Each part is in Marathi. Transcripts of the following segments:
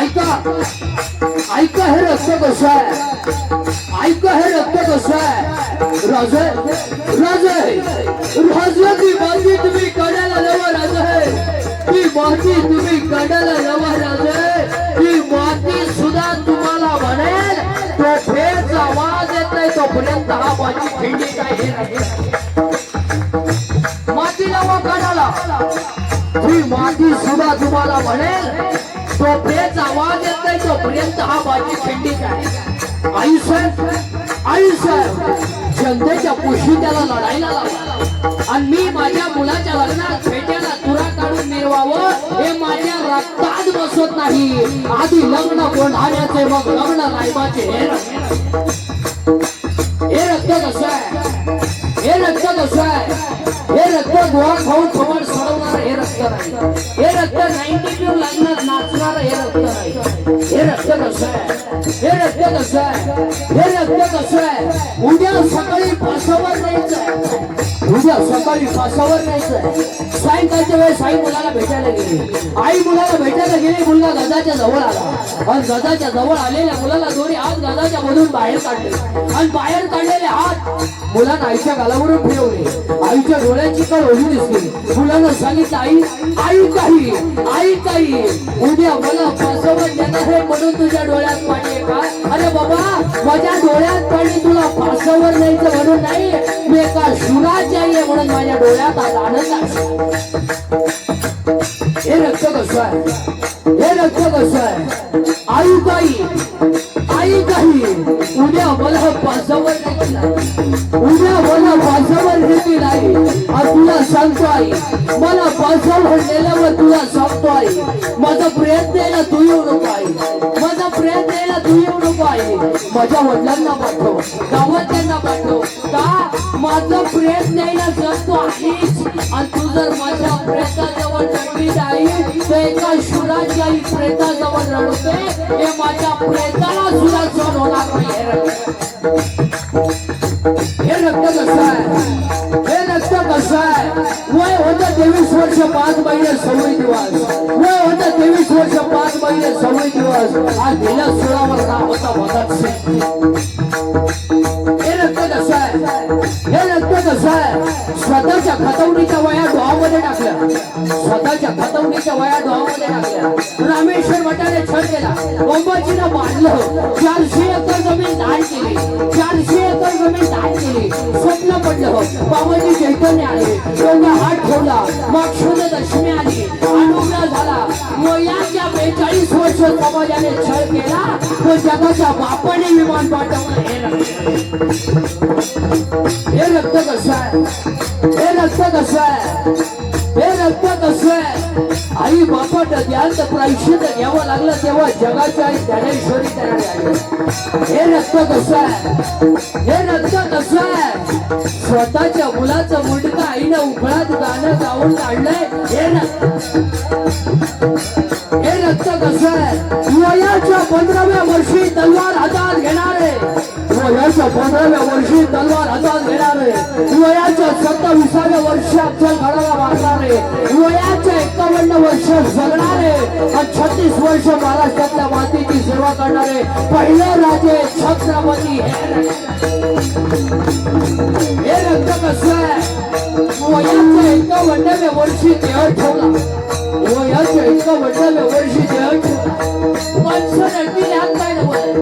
ऐका. ऐका हे रक्त कसं आहे? ऐका हे रक्त कसं आहे? राज राज राज ती बांधी तुम्ही कड्याला जवळ राज. ती बांधी तुम्ही कड्याला जवळ राज. ती माती सुद्धा तुम्हाला म्हणेल तो फेरचा आवाज येत नाही तोपर्यंत हा माझी खिंडी काही नाही. माती तुम्हाला म्हणेल तो पेच आवाज येत नाही तोपर्यंत हा माझी खिंडी काय आई आयुष्य जनतेच्या पुशी त्याला लढायला लागला आणि मी माझ्या मुलाच्या लग्नात भेट्याला तुरा काढून मिरवावं हे माझ्या रक्तात बसत नाही. आधी लग्न कोंढाण्याचे मग लग्न रायबाचे. हे रक्त. हे रक्त कसं आहे? हे रक्त कसं आहे? हे रक्त गोळा खाऊन नाही हे रक्त नाईन्टी टू लागणार नाचणार हे रक्त नाही. हे रक्त कसं आहे? हे रक्त कसं आहे? हे रक्त असं सकाळी फासावर न्यायचं सायंकाळच्या वेळेस आई मुलाला भेटायला गेली. आई मुलाला भेटायला गेली मुलगा गजाच्या जवळ आला. आणि गजाच्या जवळ आलेल्या मुलाला दोरी आज गजाच्या मधून बाहेर काढले. आणि बाहेर काढलेले हात मुलानं आईच्या गालावरून ठेवले आईच्या डोळ्याची कळ ओढी दिसली. मुलानं सांगितलं आई आई काही आई काही. उद्या मला फासावर देणार हे म्हणून तुझ्या डोळ्यात पाणी का? अरे बाबा माझ्या डोळ्यात पाणी तुला फासावर न्यायचं म्हणून नाही. मी एका आहे म्हणून माझ्या डोळ्यात आज आनंद हे रक्त कसं आहे. हे रक्त कसं आहे. आई काही आई काही उद्या मला पासावर उद्या मला पासावर नेती नाही. आज तुला सांगतो आई मला पासावर नेल्यावर तुला सांगतो आई माझा प्रयत्न आहे ना तू येऊ नको आई. माझा प्रयत्न आहे ना तू येऊ नको आई. माझ्या वडिलांना पाठव गावातल्यांना पाठव. का माझा प्रयत्न आहे ना जर तू आहेस आणि तू जर माझ्या प्रेताजवळ रडली नाही तर एका शुराची आई प्रेताजवळ रडते हे माझ्या प्रेताला सुद्धा सहन होणार नाही. हे रक्त. कसं आहे? हे रक्त कसं आहे? वय होतं तेवीस वर्ष पाच महिने सव्वीस दिवस. वय होतं तेवीस वर्ष पाच महिने सव्वीस दिवस. आज गेल्या सोळावर नाव होता भगत हे रक्त कसं आहे? स्वतःच्या खतवणीच्या वया डोहामध्ये टाकल्या. स्वतःच्या खतवणीच्या वया डोहामध्ये टाकल्या. रामेश्वर भटाने छळ केला. अंबाजीनं बांधलं चारशे एकर जमीन दान केली. चारशे एकर जमीन दान केली. स्वप्न पडलं बाबाजी समाजाने छळ केला तो जगाच्या बापाने विमान पाठवलं. हे रक्त. हे कसं आहे? हे रक्त कसं आहे? हे रक्त कसं आहे? आई बापट द्याल तर प्रायश्चित घ्यावं लागलं तेव्हा जगाच्या आई ज्ञानेश्वरी त्यांना हे रक्त कसं आहे? हे रक्त कसं आहे? स्वतःच्या मुलाचं मुंडकं आईनं उकळात गाणं गाऊन काढलंय. हे रक्त हे रक्त कसं आहे? पंधराव्या वर्षी तलवार हातात घेणारे. हो, वयाच्या पंधराव्या वर्षी तलवार हातात घेणारे. वयाच्या सत्तावीसाव्या वर्षात अफजल घडाला मारणारे. वयाच्या एकावन्न वर्ष जगणारे. छत्तीस वर्ष महाराष्ट्रातल्या मातीची सेवा करणारे पहिले राजे छत्रपती हे रक्त कसं आहे? वयाच्या एकावन्नव्या वर्षी देह ठेवला. वयाच्या एकावन्नाव्या वर्षी देह ठेवला माणसं काय नवल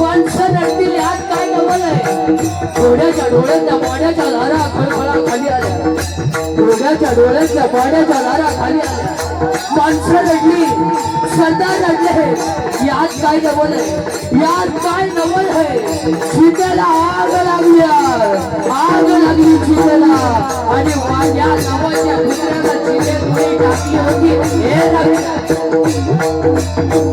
माणसं नडतील काय नवल आहे? डोळ्याच्या डोळ्याच्या पाण्याच्या धारा खळखळा खाली आल्या. डोळ्याच्या डोळ्याच्या पाण्याच्या धारा खाली आल्या. माणसं रडली सरदार रडले यात काय नवल आहे? यात काय नवल आहे? सीतेला आग लागली आग लागली सीतेला आणि या नावाच्या कुत्र्याला हे रक्त